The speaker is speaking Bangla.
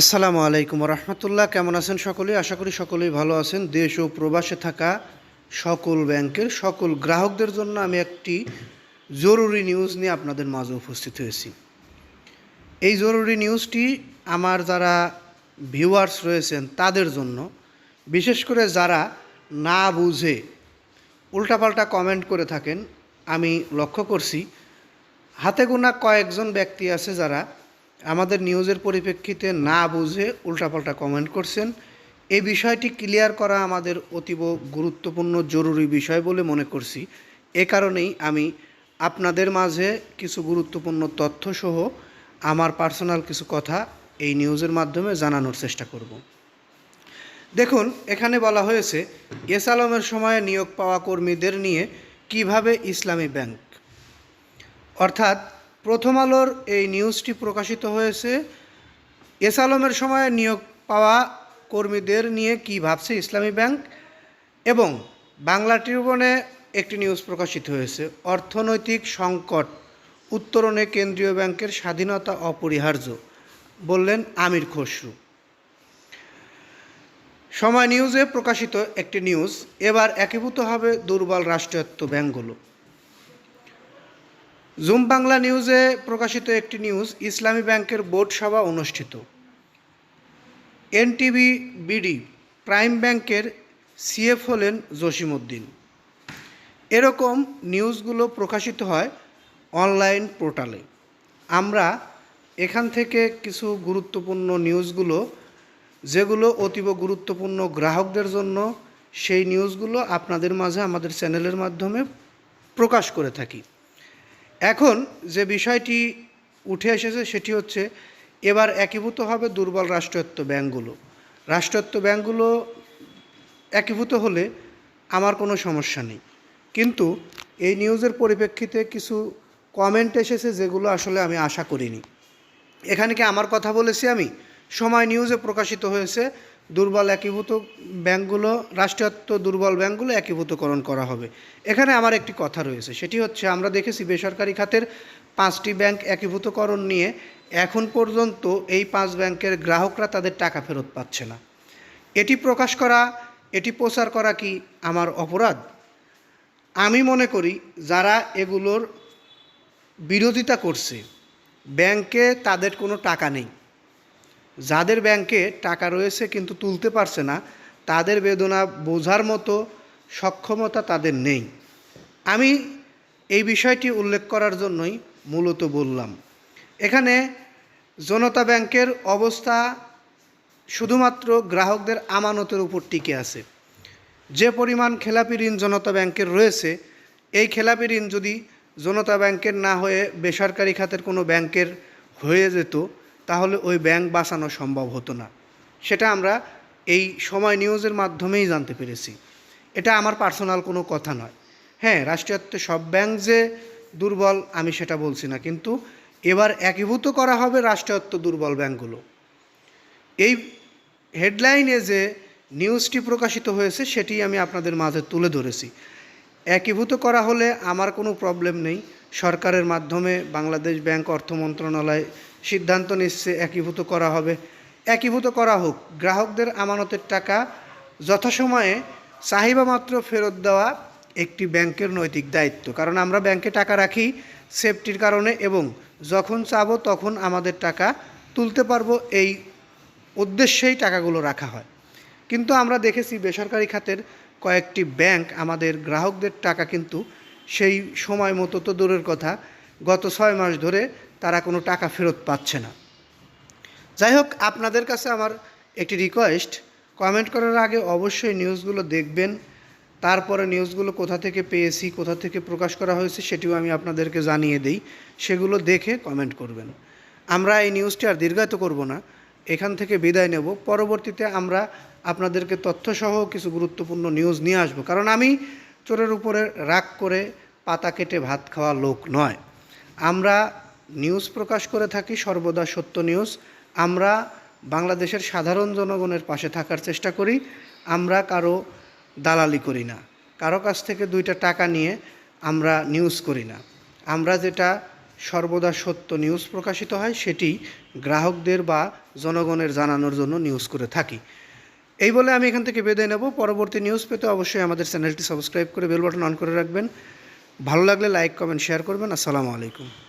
আসসালামু আলাইকুম রহমতুল্লাহ, কেমন আছেন সকলেই আশা করি সকলেই ভালো আছেন। দেশ ও প্রবাসে থাকা সকল ব্যাংকের সকল গ্রাহকদের জন্য আমি একটি জরুরি নিউজ নিয়ে আপনাদের মাঝে উপস্থিত হয়েছি। এই জরুরি নিউজটি আমার যারা ভিউয়ার্স রয়েছেন তাদের জন্য, বিশেষ করে যারা না বুঝে উল্টাপাল্টা কমেন্ট করে থাকেন, আমি লক্ষ্য করছি, হাতে গোনা কয়েকজন ব্যক্তি আছে যারা আমাদের নিউজের পরিপ্রেক্ষিতে না বুঝে উল্টাপাল্টা কমেন্ট করছেন। এই বিষয়টি ক্লিয়ার করা আমাদের অতীব গুরুত্বপূর্ণ, জরুরি বিষয় বলে মনে করছি। এ কারণেই আমি আপনাদের মাঝে কিছু গুরুত্বপূর্ণ তথ্যসহ আমার পার্সোনাল কিছু কথা এই নিউজের মাধ্যমে জানানোর চেষ্টা করব। দেখুন, এখানে বলা হয়েছে, এস আলমের সময়ে নিয়োগ পাওয়া কর্মীদের নিয়ে কীভাবে ইসলামী ব্যাংক, অর্থাৎ প্রথম আলোর এই নিউজটি প্রকাশিত হয়েছে। এস আলমের সময় নিয়োগ পাওয়া কর্মীদের নিয়ে কি ভাবছে ইসলামী ব্যাংক? এবং বাংলা ট্রিবিউনে একটি নিউজ প্রকাশিত হয়েছে, অর্থনৈতিক সংকট উত্তরণে কেন্দ্রীয় ব্যাংকের স্বাধীনতা অপরিহার্য, বললেন আমির খসরু। সময় নিউজে প্রকাশিত একটি নিউজ, এবার একীভূত হবে দুর্বল রাষ্ট্রায়ত্ত ব্যাংকগুলো। জুম বাংলা নিউজে প্রকাশিত একটি নিউজ ইসলামী ব্যাংকের বোর্ড সভা অনুষ্ঠিত। এনটিভি বিডি প্রাইম ব্যাংকের সিএফ হলেন জসিমউদ্দিন। এরকম নিউজগুলো প্রকাশিত হয় অনলাইন পোর্টালে। আমরা এখান থেকে কিছু গুরুত্বপূর্ণ নিউজগুলো, যেগুলো অতীব গুরুত্বপূর্ণ গ্রাহকদের জন্য, সেই নিউজগুলো আপনাদের মাঝে আমাদের চ্যানেলের মাধ্যমে প্রকাশ করে থাকি। এখন যে বিষয়টি উঠে এসেছে সেটি হচ্ছে, এবার একীভূত হবে দুর্বল রাষ্ট্রায়ত্ত ব্যাংকগুলো রাষ্ট্রায়ত্ত ব্যাংকগুলো একীভূত হলে আমার কোনো সমস্যা নেই। কিন্তু এই নিউজের পরিপ্রেক্ষিতে কিছু কমেন্ট এসেছে যেগুলো আসলে আমি আশা করিনি। এখানে কি আমার কথা বলেছি আমি? সময় নিউজে প্রকাশিত হয়েছে দুর্বল একীভূত ব্যাংকগুলো, রাষ্ট্রায়ত্ত দুর্বল ব্যাংকগুলো একীভূতকরণ করা হবে। এখানে আমার একটি কথা রয়েছে, সেটি হচ্ছে আমরা দেখেছি বেসরকারি খাতের পাঁচটি ব্যাংক একীভূতকরণ নিয়ে এখন পর্যন্ত এই পাঁচ ব্যাংকের গ্রাহকরা তাদের টাকা ফেরত পাচ্ছে না। এটি প্রকাশ করা, এটি প্রচার করা কি আমার অপরাধ? আমি মনে করি যারা এগুলোর বিরোধিতা করছে, ব্যাংকে তাদের কোনো টাকা নেই। যাদের ব্যাংকে টাকা রয়েছে কিন্তু তুলতে পারছে না, তাদের বেদনা বোঝার মতো সক্ষমতা তাদের নেই। আমি এই বিষয়টি উল্লেখ করার জন্যই মূলত বললাম। এখানে জনতা ব্যাংকের অবস্থা শুধুমাত্র গ্রাহকদের আমানতের উপর টিকে আছে। যে পরিমাণ খেলাপি ঋণ জনতা ব্যাংকের রয়েছে, এই খেলাপি ঋণ যদি জনতা ব্যাংকের না হয়ে বেসরকারি খাতের কোনো ব্যাংকের হয়ে যেত তাহলে ওই ব্যাংক বাঁচানো সম্ভব হতো না। সেটা আমরা এই সময় নিউজের মাধ্যমেই জানতে পেরেছি। এটা আমার পার্সোনাল কোনো কথা নয়। হ্যাঁ রাষ্ট্রায়ত্ত সব ব্যাংক যে দুর্বল, আমি সেটা বলছি না। কিন্তু এবার একীভূত করা হবে রাষ্ট্রায়ত্ত দুর্বল ব্যাংকগুলো এই হেডলাইনে যে নিউজটি প্রকাশিত হয়েছে, সেটি আমি আপনাদের মাঝে তুলে ধরেছি। একীভূত করা হলে আমার কোনো প্রবলেম নেই। সরকারের মাধ্যমে বাংলাদেশ ব্যাংক অর্থ মন্ত্রণালয় সিদ্ধান্ত নিচ্ছে একীভূত করা হবে। একীভূত করা হোক, গ্রাহকদের আমানতের টাকা যথাসময়ে চাহিদা মাত্র ফেরত দেওয়া একটি ব্যাংকের নৈতিক দায়িত্ব। কারণ আমরা ব্যাংকে টাকা রাখি সেফটির কারণে এবং যখন চাবো তখন আমাদের টাকা তুলতে পারব এই উদ্দেশ্যেই টাকাগুলো রাখা হয়। কিন্তু আমরা দেখেছি বেসরকারি খাতের কয়েকটি ব্যাংক আমাদের গ্রাহকদের টাকা কিন্তু সেই সময় মতো তো দূরের কথা, গত ছয় মাস ধরে তারা কোনো টাকা ফেরত পাচ্ছে না। যাই হোক, আপনাদের কাছে আমার একটি রিকোয়েস্ট কমেন্ট করার আগে অবশ্যই নিউজগুলো দেখবেন। তারপরে নিউজগুলো কোথা থেকে পেয়েছি, কোথা থেকে প্রকাশ করা হয়েছে সেটিও আমি আপনাদেরকে জানিয়ে দিই। সেগুলো দেখে কমেন্ট করবেন। আমরা এই নিউজটি আর দীর্ঘায়িত করব না। এখান থেকে বিদায় নেব। পরবর্তীতে আমরা আপনাদেরকে তথ্যসহ কিছু গুরুত্বপূর্ণ নিউজ নিয়ে আসব। কারণ আমি চোরের উপরে রাগ করে পাতা কেটে ভাত খাওয়া লোক নয়। আমরা নিউজ প্রকাশ করে থাকি, সর্বদা সত্য নিউজ। আমরা বাংলাদেশের সাধারণ জনগণের পাশে থাকার চেষ্টা করি, আমরা কারও দালালি করি না। কারও কাছ থেকে দুইটা টাকা নিয়ে আমরা নিউজ করি না। আমরা যেটা সর্বদা সত্য নিউজ প্রকাশিত হয়, সেটি গ্রাহকদের বা জনগণের জানানোর জন্য নিউজ করে থাকি। এই বলে আমি এখান থেকে বিদায় নেব। পরবর্তী নিউজ পেতে অবশ্যই আমাদের চ্যানেলটি সাবস্ক্রাইব করে বেল বাটন অন করে রাখবেন। ভালো লাগলে লাইক, কমেন্ট, শেয়ার করবেন। আসসালামু আলাইকুম।